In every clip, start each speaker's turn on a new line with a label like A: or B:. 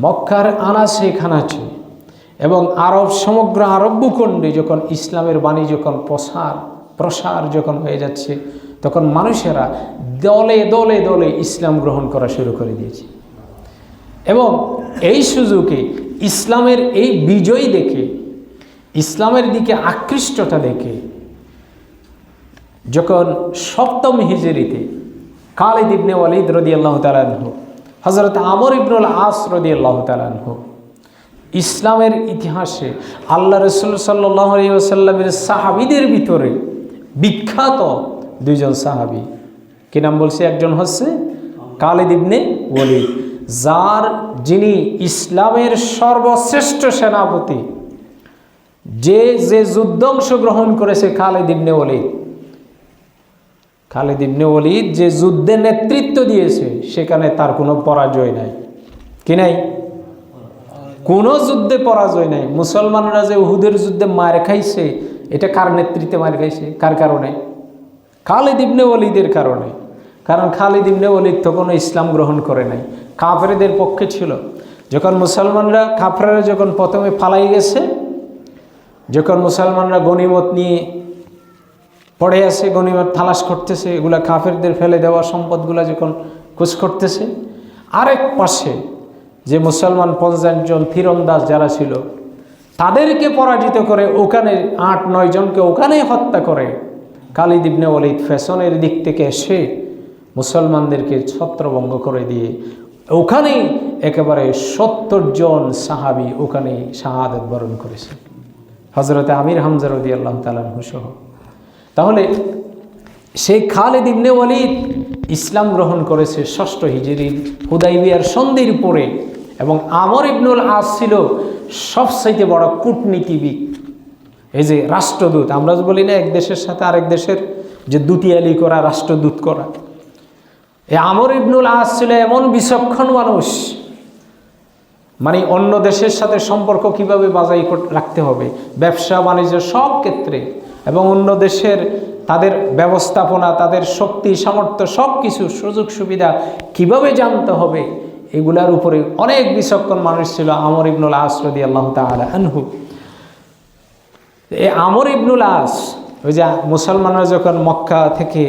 A: মক্কার আনাচে খানাচে এবং আরব সমগ্র আরব ভূখণ্ডে যখন ইসলামের বাণী যখন প্রসার প্রসার যখন হয়ে যাচ্ছে, তখন মানুষেরা দলে দলে দলে ইসলাম গ্রহণ করা শুরু করে দিয়েছে। এবং এই সুযোগে ইসলামের এই বিজয় দেখে, ইসলামের দিকে আকৃষ্টতা দেখে, যখন সপ্তম হিজরিতে খালিদ ইবনে ওয়ালিদ রদি আল্লাহ তালানহ হজরত আমর ইবনুল আস রদি আল্লাহ তালানহ ইসলামের ইতিহাসে আল্লাহ রসুল সাল্লাহ আলী সাহাবিদের ভিতরে বিখ্যাত দুইজন সাহাবি। কি নাম বলছে? একজন হচ্ছে খালিদ ইবনে ওয়ালিদ, যার যিনি ইসলামের সর্বশ্রেষ্ঠ সেনাপতি, যে যে যুদ্ধ অংশগ্রহণ করেছে খালিদ ইবনে ওয়ালিদ। খালিদ ইবনে ওয়ালিদ যে যুদ্ধে নেতৃত্ব দিয়েছে, সেখানে তার কোনো পরাজয় নাই। কি নাই? কোনো যুদ্ধে পরাজয় নাই। মুসলমানরা যে উহুদের যুদ্ধে মার খাইছে, এটা কার নেতৃত্বে মার খাইছে? কার কারণে? খালিদ ইবনে ওয়ালিদের কারণে। কারণ খালিদ ইবনে ওয়ালিদ তখনও ইসলাম গ্রহণ করে নাই। কাফেরদের পক্ষে ছিল। যখন মুসলমানরা কাফেরা যখন প্রথমে ফালাই গেছে, যখন মুসলমানরা গনিমত নিয়ে পড়ে আছে গনিমত তালাশ করতেছে, এগুলা কাফেরদের ফেলে দেওয়া সম্পদগুলা যখন খোঁজ করতেছে। আরেক পাশে যে মুসলমান পঞ্চাশ জন তীরন্দাজ যারা ছিল, তাদেরকে পরাজিত করে ওখানে আট, নয় জনকে ওখানেই হত্যা করে। কালিদ ইবনে ওয়ালিদ ফ্যাশনের দিক থেকে এসে মুসলমানদেরকে ছত্রভঙ্গ করে দিয়ে ওখানেই একেবারে সত্তর জন সাহাবি ওখানে শাহাদত বরণ করেছে। হজরতে আমির হামজার রদি আল্লাহ তালান সহ। তাহলে সেই খালেদ ইবনে ওয়ালিদ ইসলাম গ্রহণ করেছে ষষ্ঠ হিজরির হুদাইবিয়ার সন্ধির পরে এবং আমর ইবনুল আস ছিল সবচাইতে বড় কূটনীতিবিদ। এই যে রাষ্ট্রদূত, আমরা বলি না এক দেশের সাথে আরেক দেশের, যে দুটিয়ালি করা, রাষ্ট্রদূত করা। এই আমর ইবনুল আস ছিল এমন বিচক্ষণ মানুষ মানে অন্য দেশের সাথে সম্পর্ক কীভাবে বাজাই রাখতে হবে, ব্যবসা, বাণিজ্য সব ক্ষেত্রে এবং অন্য দেশের তাদের ব্যবস্থাপনা, তাদের শক্তি, সামর্থ্য সব কিছু সুযোগ, সুবিধা কীভাবে জানতে হবে, এগুলার উপরে অনেক বিচক্ষণ মানুষ ছিল, আমর ইবনুল আসরদি আল্লাহ তালা এই আমর ইবনুল আস, ওই যে মুসলমানরা যখন মক্কা থেকে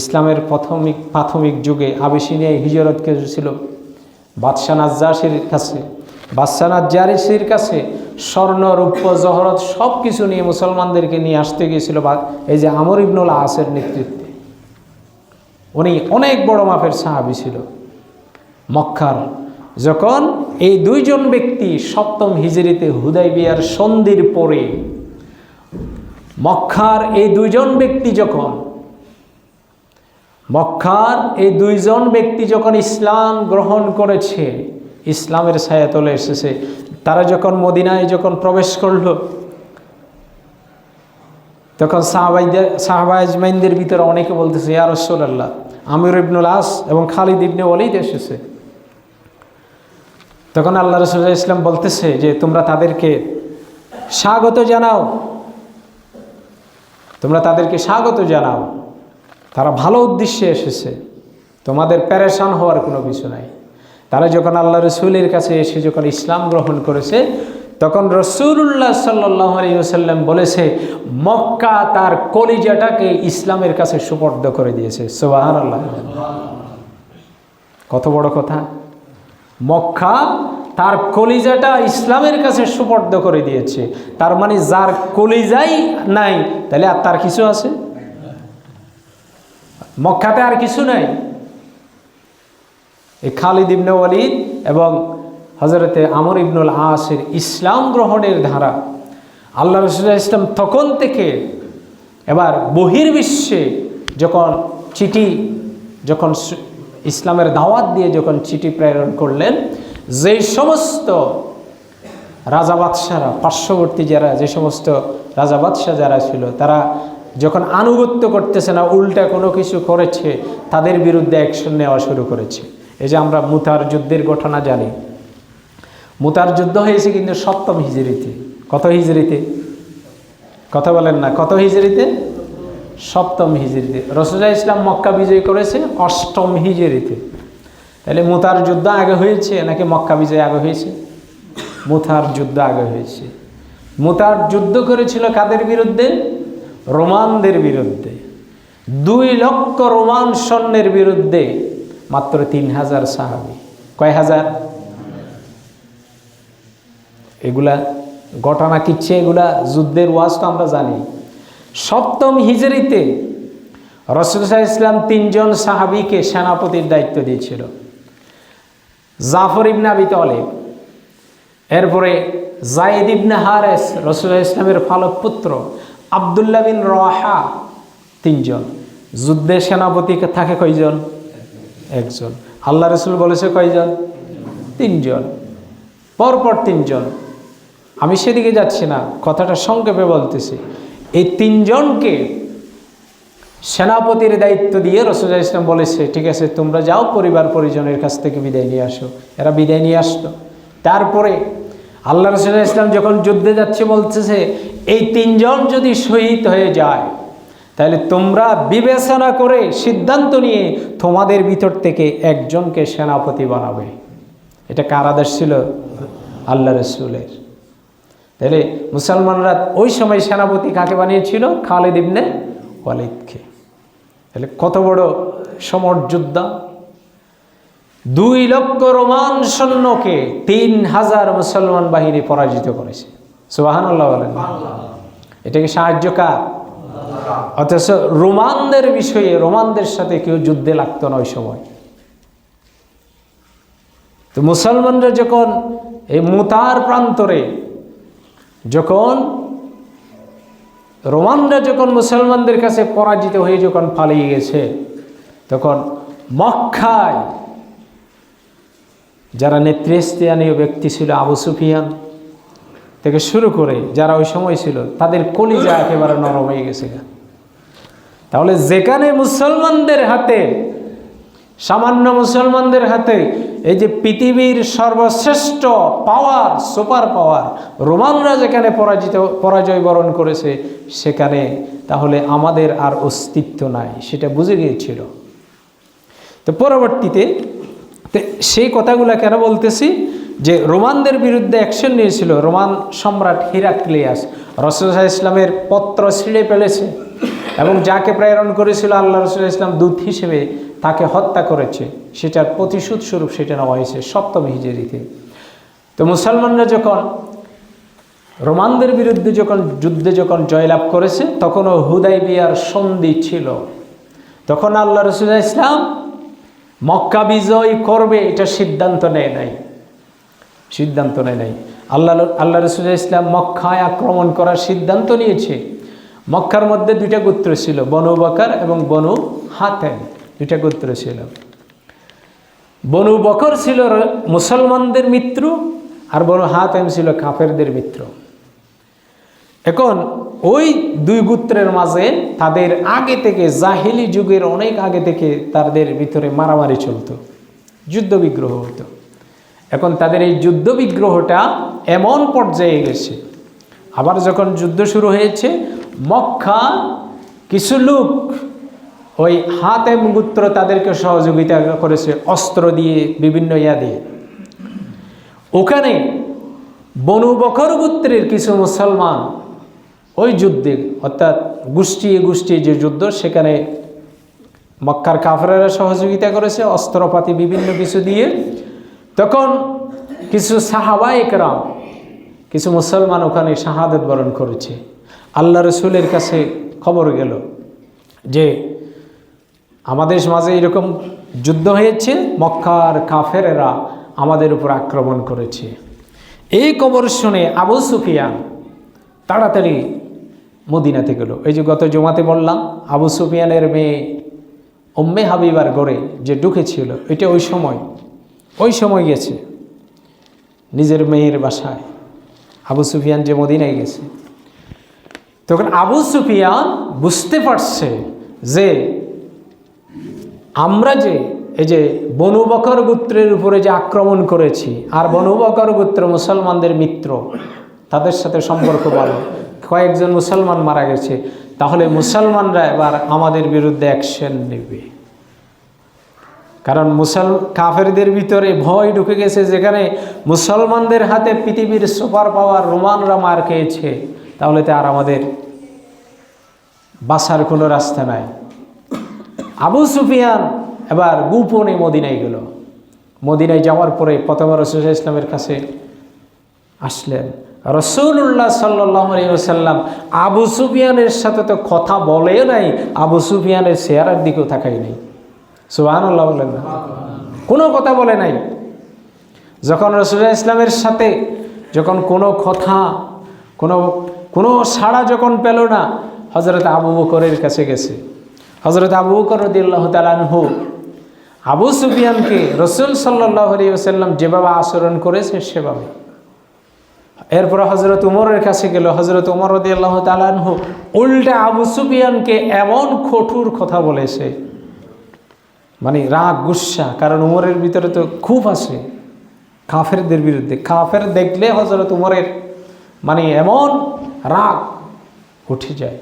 A: ইসলামের প্রাথমিক প্রাথমিক যুগে আবিসিনিয়ায় হিজরত করেছিল বাদশাহ নাজ্জাসির কাছে বাদশাহ নাজ্জারিসির কাছে স্বর্ণ, রূপ্য, জহরত সব কিছু নিয়ে মুসলমানদেরকে নিয়ে আসতে গিয়েছিল বা এই যে আমর ইবনুল আসের নেতৃত্বে। উনি অনেক বড় মাপের সাহাবি ছিল। মক্কার যখন এই দুইজন ব্যক্তি সপ্তম হিজরিতে হুদাইবিয়ার সন্ধির পরে মক্কার এই দুইজন ব্যক্তি যখন মক্কার এই দুইজন ব্যক্তি যখন ইসলাম গ্রহণ করেছে ইসলামের ছায়া তলে এসেছে। তারা যখন মদিনায় যখন প্রবেশ করল, তখন সাহাবাইদের সাহাবা আজমাইনদের ভিতরে অনেকে বলতেছে, ইয়া রসোল্লাহ আমির ইবনুল আস এবং খালিদ ইবনে ওলিদ এসেছে। তখন আল্লাহ রসুল্লাহ ইসলাম বলতেছে যে, তোমরা তাদেরকে স্বাগত জানাও। তোমরা তাদেরকে স্বাগত জানাও। তারা ভালো উদ্দেশ্যে এসেছে। তোমাদের প্যারেশান হওয়ার কোনো কিছু নাই। তারা যখন আল্লাহ রসুলের কাছে এসে যখন ইসলাম গ্রহণ করেছে, তখন রসুল্লাহ সাল্লাহ আলিয়াল্লাম বলেছে, মক্কা তার কলিজাটাকে ইসলামের কাছে সুপর্দ করে দিয়েছে। সোবাহান আল্লাহ কত বড় কথা। মক্কা তার কলিজাটা ইসলামের কাছে সুপর্দ করে দিয়েছে। তার মানে যার কলিজাই নাই, তাহলে আর তার কিছু আছে? মক্কাতে আর কিছু নাই? এই খালিদ ইবনে ওয়ালিদ এবং হজরতে আমর ইবনুল আসের ইসলাম গ্রহণের ধারা। আল্লাহ রসুল্লাহ ইসলাম তখন থেকে এবার বহির্বিশ্বে যখন চিঠি, যখন ইসলামের দাওয়াত দিয়ে যখন চিঠি প্রেরণ করলেন, যে সমস্ত রাজা বাদশারা, পার্শ্ববর্তী যারা, যে সমস্ত রাজা বাদশাহ যারা ছিল, তারা যখন আনুগত্য করতেছে না, উল্টা কোনো কিছু করেছে, তাদের বিরুদ্ধে অ্যাকশন নেওয়া শুরু করেছে। এই যে আমরা মুতার যুদ্ধের ঘটনা জানি। মুতার যুদ্ধ হয়েছে কিন্তু সপ্তম হিজড়িতে কত হিজড়িতে কথা বলেন না, কত হিজড়িতে সপ্তম হিজড়িতে রসুল্লাহ ইসলাম মক্কা বিজয় করেছে অষ্টম হিজড়িতে তাহলে মুতার যুদ্ধ আগে হয়েছে নাকি মক্কা বিজয় আগে হয়েছে? মুথার যুদ্ধ আগে হয়েছে। মুতার যুদ্ধ করেছিল কাদের বিরুদ্ধে? রোমানদের বিরুদ্ধে। দুই লক্ষ রোমান সৈন্যের বিরুদ্ধে মাত্র তিন হাজার সাহাবি। কয় হাজার এগুলা ঘটনা কিচ্ছে এগুলা যুদ্ধের ওয়াজ তো আমরা জানি। সপ্তম হিজরিতে রসুল্লাহ ইসলাম তিনজন সাহাবিকে সেনাপতির দায়িত্ব দিয়েছিল। জাফর ইবনে আবি তলেব, এরপরে জায়েদ ইবনে হারেস রসুল্লাহ ইসলামের ফালক পুত্র আবদুল্লাহ বিন রহা তিনজন। যুদ্ধে সেনাপতি থাকে কয়জন? একজন। আল্লাহ রসুল বলেছে কয়জন? তিনজন। পরপর তিনজন। আমি সেদিকে যাচ্ছি না, কথাটা সংক্ষেপে বলতেছি। এই তিনজনকে সেনাপতির দায়িত্ব দিয়ে রসুল ইসলাম বলেছে, ঠিক আছে, তোমরা যাও পরিবার পরিজনের কাছ থেকে বিদায় নিয়ে আসো। এরা বিদায় নিয়ে আসতো তারপরে আল্লাহ রসুল ইসলাম যখন যুদ্ধে যাচ্ছে বলতেছে, এই তিনজন যদি শহীদ হয়ে যায় তাহলে তোমরা বিবেচনা করে সিদ্ধান্ত নিয়ে তোমাদের ভিতর থেকে একজনকে সেনাপতি বানাবে। এটা কার আদেশ ছিল? আল্লাহ রসুলের। তাহলে মুসলমানরা ওই সময় সেনাপতি কাকে বানিয়েছিল? খালেদ ইবনে ওয়ালিদকে। তাহলে কত বড় সমর যোদ্ধা? দুই লক্ষ রোমান সৈন্যকে তিন হাজার মুসলমান বাহিনী পরাজিত করেছে। সুবাহান আল্লাহ বলেন এটাকে সাহায্য কার? অথচ রোমানদের বিষয়ে, রোমানদের সাথে কেউ যুদ্ধে লাগতো না ওই সময়। তো মুসলমানরা যখন এই মুতার প্রান্তরে, যখন রোমানরা যখন মুসলমানদের কাছে পরাজিত হয়ে যখন পালিয়ে গেছে, তখন মক্কায় যারা নেতৃস্থানীয় ব্যক্তি ছিল আবু সুফিয়ান থেকে শুরু করে যারা ওই সময় ছিল, তাদের কলিজা একেবারে নরম হয়ে গেছে তাহলে যেখানে মুসলমানদের হাতে, সামান্য মুসলমানদের হাতে এই যে পৃথিবীর সর্বশ্রেষ্ঠ পাওয়ার সুপার পাওয়ার রোমানরা যেখানে পরাজিত, পরাজয় বরণ করেছে, সেখানে তাহলে আমাদের আর অস্তিত্ব নাই, সেটা বুঝে গিয়েছিল। তো পরবর্তীতে সেই কথাগুলো কেন বলতেছি? যে রোমানদের বিরুদ্ধে অ্যাকশন নিয়েছিল, রোমান সম্রাট হিরাক্লিয়াস রসুল্লাহ ইসলামের পত্র ছিঁড়ে ফেলেছে এবং যাকে প্রেরণ করেছিল আল্লাহ রসুল্লাহ ইসলাম, দূত হিসেবে তাকে হত্যা করেছে। সেটার প্রতিশোধ স্বরূপ সেটা নেওয়া হয়েছে সপ্তম হিজেরিতে। তো মুসলমানরা যখন রোমানদের বিরুদ্ধে যখন যুদ্ধে যখন জয়লাভ করেছে, তখনও হুদাই বিয়ার সন্ধি ছিল। তখন আল্লাহ রসুল্লাহ ইসলাম মক্কা বিজয় করবে, এটা সিদ্ধান্ত নেয় নাই। সিদ্ধান্ত নেয় নাই। আল্লাহ আল্লাহ রসুল্লাহ ইসলাম মক্কায় আক্রমণ করার সিদ্ধান্ত নিয়েছে। মক্কার মধ্যে দুইটা গোত্র ছিল, বনু বকার এবং বনু হাতেন দুইটা গোত্র ছিল। বনু বকর ছিল মুসলমানদের মিত্র আর বনু হাতেম ছিল কাফেরদের মিত্র। এখন ওই দুই গোত্রের মাঝে তাদের আগে থেকে জাহিলি যুগের অনেক আগে থেকে তাদের ভিতরে মারামারি চলতো, যুদ্ধ বিগ্রহ হতো। এখন তাদের এই যুদ্ধ বিগ্রহটা এমন পর্যায়ে গেছে। আবার যখন যুদ্ধ শুরু হয়েছে, মক্কা কিছু লোক ওই হাত এবং গুত্র তাদেরকে সহযোগিতা করেছে, অস্ত্র দিয়ে বিভিন্ন ইয়া দিয়ে। ওখানে বনু বকর গোত্রের কিছু মুসলমান ওই যুদ্ধে, অর্থাৎ গোষ্ঠী গোষ্ঠী যে যুদ্ধ, সেখানে মক্কার কাফরেরা সহযোগিতা করেছে, অস্ত্রপাতি বিভিন্ন কিছু দিয়ে। তখন কিছু সাহাবা একরাম কিছু মুসলমান ওখানে শাহাদত বরণ করেছে। আল্লাহ রসুলের কাছে খবর গেল যে আমাদের মাঝে এরকম যুদ্ধ হয়েছে, মক্কার কাফেরেরা আমাদের উপর আক্রমণ করেছে। এই খবর শুনে আবু সুফিয়ান তাড়াতাড়ি মদিনাতে গেল। এই যে গত জমাতে বললাম, আবু সুফিয়ানের মেয়ে ওম্মে হাবিবার গড়ে যে ঢুকেছিল, এটা ওই সময় ওই সময় গেছে। নিজের মেয়ের বাসায়। আবু সুফিয়ান যে মদিনায় গেছে। তখন আবু সুফিয়ান বুঝতে পারছে যে আমরা যে, এই যে বনু বকর গোত্রের উপরে যে আক্রমণ করেছি, আর বনু বকর গোত্র মুসলমানদের মিত্র, তাদের সাথে সম্পর্ক ভালো। কয়েকজন মুসলমান মারা গেছে। তাহলে মুসলমানরা এবার আমাদের বিরুদ্ধে অ্যাকশন নেবে। কারণ মুসল কাফেরদের ভিতরে ভয় ঢুকে গেছে যেখানে মুসলমানদের হাতে পৃথিবীর সুপার পাওয়ার রোমানরা মার খেয়েছে, তাহলে তো আর আমাদের বাসার কোনো রাস্তা নাই। আবু সুফিয়ান এবার গোপনে মদিনায় গেল। মদিনায় যাওয়ার পরে প্রথমে রসুল ইসলামের কাছে আসলেন। রসুল্লাহ সাল্লাম আবু সুফিয়ানের সাথে তো কথা বলে নাই, আবু সুফিয়ানের চেহারার দিকেও থাকাই নাই। সুবাহান আল্লাহ বলেন। কোনো কথা বলে নাই। যখন রসুল্লাহ ইসলামের সাথে যখন কোনো কথা, কোনো কোনো সাড়া যখন পেল না হজরত আবু বকরের কাছে গেছে। হজরত আবু বকর রদিল্লাহ তালানহু আবু সুফিয়ানকে রসুল সাল্লাহ আলিয়াল্লাম যেভাবে আচরণ করেছে, সেভাবে। এরপর হজরত উমরের কাছে গেল। হজরত উমর রদি আল্লাহ তালানহু উল্টা আবু সুফিয়ানকে এমন কঠোর কথা বলেছে মানে রাগ, গুসা, কারণ উমরের ভিতরে তো খুব আছে। কাফেরদের বিরুদ্ধে। কাফের দেখলে হজরত উমরের মানে এমন রাগ উঠে যায়।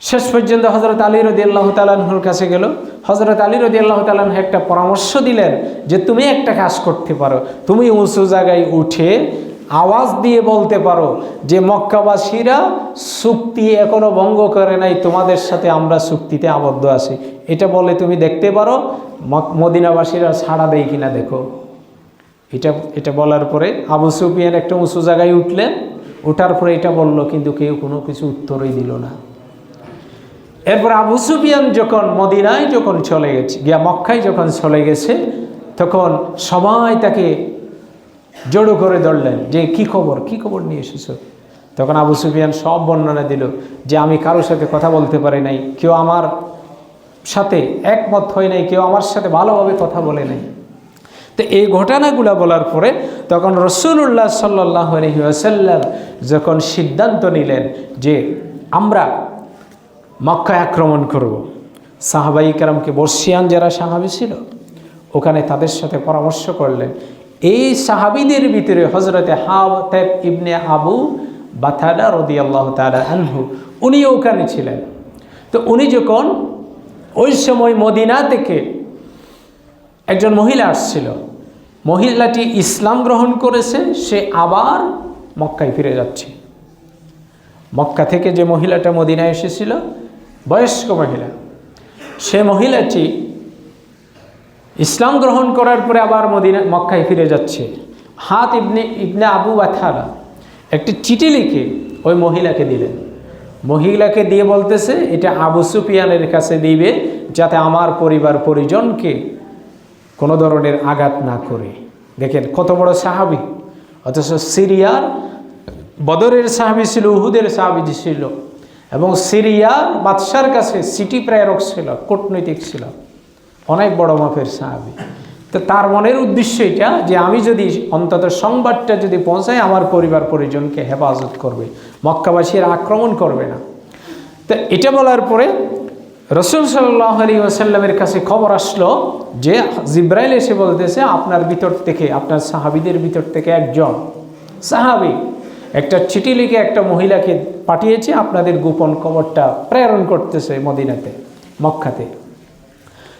A: শেষ পর্যন্ত হজরত আলী রদি আল্লাহ তালাহুর কাছে গেল। হজরত আলী রদি আল্লাহ তালাহ একটা পরামর্শ দিলেন যে, তুমি একটা কাজ করতে পারো। তুমি উঁচু জায়গায় উঠে আওয়াজ দিয়ে বলতে পারো যে মক্কাবাসীরা চুক্তি এখনও ভঙ্গ করে নাই, তোমাদের সাথে আমরা চুক্তিতে আবদ্ধ আছি। এটা বলে তুমি দেখতে পারো মদিনাবাসীরা ছাড়া দেয় কিনা দেখো। এটা এটা বলার পরে আবু সুফিয়ান একটা উঁচু জায়গায় উঠলেন ওঠার পরে এটা বলল, কিন্তু কেউ কোনো কিছু উত্তরই দিল না। এরপর আবু সুফিয়ান যখন মদিনায় যখন চলে গেছে, গিয়া মক্কায় যখন চলে গেছে, তখন সবাই তাকে জড়ো করে ধরলেন যে, কি খবর? কি খবর নিয়ে এসেছ? তখন আবু সুফিয়ান সব বর্ণনা দিল যে, আমি কারোর সাথে কথা বলতে পারি নাই, কেউ আমার সাথে একমত হয় নাই, কেউ আমার সাথে ভালোভাবে কথা বলে নাই। তো এই ঘটনাগুলো বলার পরে তখন রসুল্লাহ সাল্লাহ আলহিহাসাল্লাম যখন সিদ্ধান্ত নিলেন যে, আমরা মক্কা আক্রমণ করব। সাহাবাই কারামকে বর্ষিয়ান যারা সাহাবি ছিল, ওখানে তাদের সাথে পরামর্শ করলেন এই সাহাবিদের ভিতরে হজরতে হাতেব ইবনে আবু বাথাডা রদি আল্লাহ তালা আনহু, উনি ওখানে ছিলেন। তো উনি যখন ওই সময় মদিনা থেকে একজন মহিলা আসছিল, মহিলাটি ইসলাম গ্রহণ করেছে, সে আবার মক্কায় ফিরে যাচ্ছে। মক্কা থেকে যে মহিলাটা মদিনায় এসেছিল, বয়স্ক মহিলা, সে মহিলাটি ইসলাম গ্রহণ করার পরে আবার মদিনা মক্কায় ফিরে যাচ্ছে। হাত ইবনে ইবনে আবু আথারা একটি চিঠি লিখে ওই মহিলাকে দিলেন। মহিলাকে দিয়ে বলতেছে, এটা আবু সুফিয়ানের কাছে দিবে যাতে আমার পরিবার পরিজনকে কোনো ধরনের আঘাত না করে। দেখেন কত বড় সাহাবি। অথচ সিরিয়ার বদরের সাহাবি ছিল, উহুদের সাহাবি ছিল এবং সিরিয়ার বাদশার কাছে সিটি প্রেরক ছিল, কূটনৈতিক ছিল। অনেক বড় মাপের সাহাবি। তো তার মনের উদ্দেশ্য এটা যে আমি যদি অন্তত সংবাদটা যদি পৌঁছাই আমার পরিবার পরিজনকে হেফাজত করবে, মক্কাবাসীর আক্রমণ করবে না। তো এটা বলার পরে রসুল সাল্লাহ আলী ওসাল্লামের কাছে খবর আসলো যে জিব্রাইল এসে বলতেছে, আপনার ভিতর থেকে, আপনার সাহাবিদের ভিতর থেকে একজন সাহাবি একটা চিঠি লিখে একটা মহিলাকে পাঠিয়েছে, আপনাদের গোপন খবরটা প্রেরণ করতেছে মদিনাতে, মক্কাতে।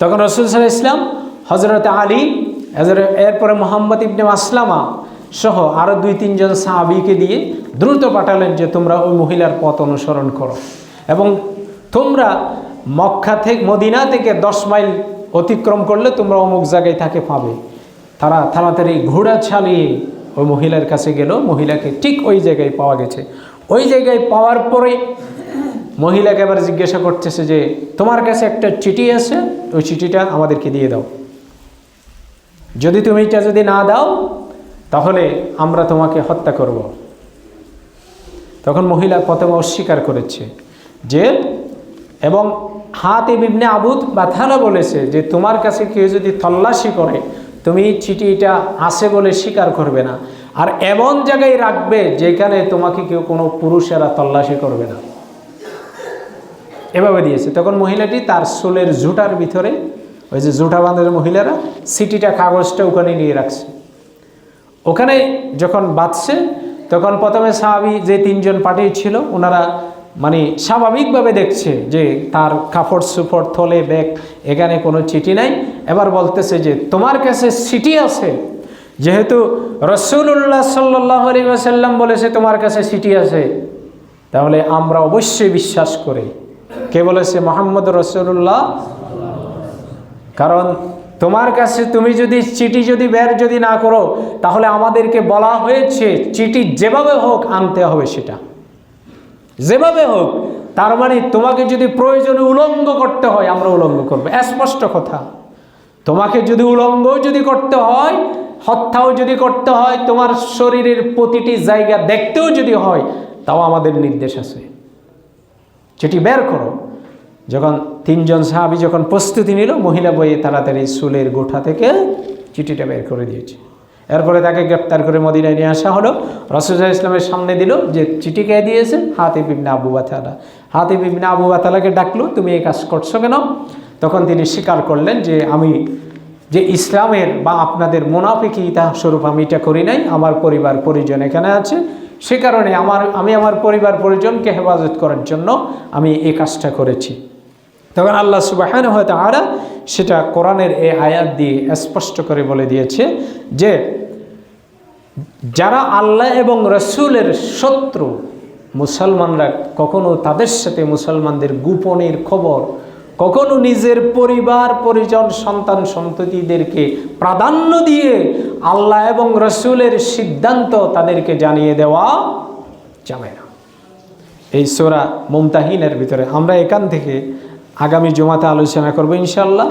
A: তখন রসুল সাল্লাহ ইসলাম হজরত আলী হজরত- এরপরে মোহাম্মদ ইবনে আসলামা সহ আরও দুই তিনজন সাহাবিকে দিয়ে দ্রুত পাঠালেন যে তোমরা ওই মহিলার পথ অনুসরণ করো। এবং তোমরা মক্কা থেকে, মদিনা থেকে দশ মাইল অতিক্রম করলে তোমরা অমুক জায়গায় তাকে পাবে। তারা তাড়াতাড়ি ঘোড়া চালিয়ে ওই মহিলার কাছে গেল, মহিলাকে ঠিক ওই জায়গায় পাওয়া গেছে। ওই জায়গায় পাওয়ার পরে মহিলাকে এবার জিজ্ঞাসা করতেছে যে, তোমার কাছে একটা চিঠি আছে? ওই চিঠিটা আমাদেরকে দিয়ে দাও। যদি তুমি এটা যদি না দাও, তাহলে আমরা তোমাকে হত্যা করব। তখন মহিলা প্রথমে অস্বীকার করেছে যে, এবং হাতে বিবনে আবুদ বাথারা বলেছে যে, তোমার কাছে কেউ যদি তল্লাশি করে, তুমি চিঠিটা আসে বলে স্বীকার করবে না। আর এমন জায়গায় রাখবে যেখানে তোমাকে কেউ কোনো পুরুষেরা তল্লাশি করবে না। এভাবে দিয়েছে। তখন মহিলাটি তার সোলের জুটার ভিতরে, ওই যে জুটা বাঁধের মহিলারা সিটিটা, কাগজটা ওখানে নিয়ে রাখছে। ওখানে যখন বাঁচছে তখন প্রথমে সাহাবি যে তিনজন পাঠিয়েছিল, ওনারা মানে স্বাভাবিকভাবে দেখছে যে তার কাপড় সুপড় থলে, ব্যাগ, এখানে কোনো চিঠি নাই। এবার বলতেছে যে, তোমার কাছে সিটি আছে? যেহেতু রসুল্লাহ সাল্লাহ বলেছে তোমার কাছে সিটি আছে, তাহলে আমরা অবশ্যই বিশ্বাস করি। কে বলেছে? মোহাম্মদ রসুল্লাহ কারণ তোমার কাছে তুমি যদি চিঠি যদি বের যদি না করো, তাহলে আমাদেরকে বলা হয়েছে, চিঠি যেভাবে হোক আনতে হবে সেটা। যেভাবে হোক, তার মানে তোমাকে যদি প্রয়োজনে উলঙ্গ করতে হয়, আমরা উলঙ্গ করব। স্পষ্ট কথা। তোমাকে যদি উলঙ্গ যদি করতে হয়, হত্যাও যদি করতে হয়, তোমার শরীরের প্রতিটি জায়গা দেখতেও যদি হয়, তাও আমাদের নির্দেশ আছে। চিঠি বের করো। যখন তিনজন সাহাবি যখন প্রস্তুতি নিল, মহিলা বইয়ে তাড়াতাড়ি চুলের গোঠা থেকে চিঠিটা বের করে দিয়েছে। এরপরে তাকে গ্রেপ্তার করে মদিনায় নিয়ে আসা হলো। রসুল্লাহ ইসলামের সামনে দিল যে চিঠি কে দিয়েছে? হাতে বিবনা আবু বাতালা। হাতে বিবনা আবু বাতালাকে ডাকলো, তুমি এই কাজ করছ কেন? তখন তিনি স্বীকার করলেন যে আমি যে ইসলামের বা আপনাদের মোনাফিকি ইতিহাস স্বরূপ আমি এটা করি নাই, আমার পরিবার পরিজন এখানে আছে। সে কারণে আমার, আমি আমার পরিবার পরিজনকে হেফাজত করার জন্য আমি এই কাজটা করেছি। তখন আল্লাহ সুবাহান হয়তো আরা সেটা কোরআনের এই আয়াত দিয়ে স্পষ্ট করে বলে দিয়েছে যে, যারা আল্লাহ এবং রসুলের শত্রু, মুসলমানরা কখনো তাদের সাথে মুসলমানদের গোপনের খবর, কখনো নিজের পরিবার, পরিজন, সন্তান, সন্ততিদেরকে প্রাধান্য দিয়ে আল্লাহ এবং রসুলের সিদ্ধান্ত তাদেরকে জানিয়ে দেওয়া যাবে না। এই সোরা মুমতাহিনের ভিতরে আমরা এখান থেকে আগামী জমাতে আলোচনা করব ইনশাল্লাহ